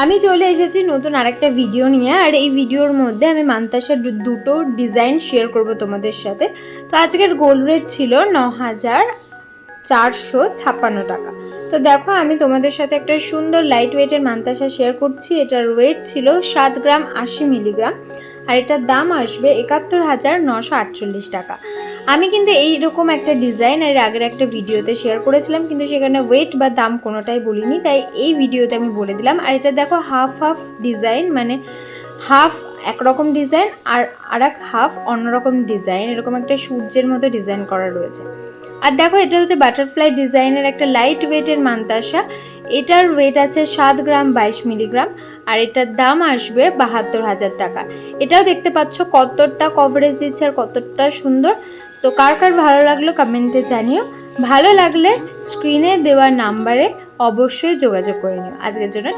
আমি চলে এসেছি নতুন আরেকটা ভিডিও নিয়ে, আর এই ভিডিওর মধ্যে আমি মান্তাসার দুটো ডিজাইন শেয়ার করব তোমাদের সাথে। তো আজকের গোল্ড রেট ছিল ন হাজার চারশো ছাপ্পান্ন টাকা। তো দেখো, আমি তোমাদের সাথে একটা সুন্দর লাইট ওয়েটের মান্তাসা শেয়ার করছি। এটার ওয়েট ছিল সাত গ্রাম আশি মিলিগ্রাম আর এটার দাম আসবে একাত্তর হাজার নশো আটচল্লিশ টাকা। আমি কিন্তু এইরকম একটা ডিজাইন এর আগের একটা ভিডিওতে শেয়ার করেছিলাম, কিন্তু সেখানে ওয়েট বা দাম কোনোটাই বলিনি, তাই এই ভিডিওতে আমি বলে দিলাম। আর এটা দেখো হাফ হাফ ডিজাইন মানে হাফ একরকম ডিজাইন আর আর এক হাফ অন্যরকম ডিজাইন এরকম একটা সূর্যের মতো ডিজাইন করা রয়েছে। আর দেখো এটা হচ্ছে বাটারফ্লাই ডিজাইনের একটা লাইট ওয়েটের মান্তাসা। এটার ওয়েট আছে সাত গ্রাম বাইশ মিলিগ্রাম আর এটার দাম আসবে বাহাত্তর হাজার টাকা। এটাও দেখতে পাচ্ছ কতটা কভারেজ দিচ্ছে আর কতটা সুন্দর। তো কার কার ভালো লাগল কমেন্টে জানিও। ভালো লাগলে স্ক্রিনে দেওয়া নাম্বারে অবশ্যই যোগাযোগ করে নিও। আজকের জন্য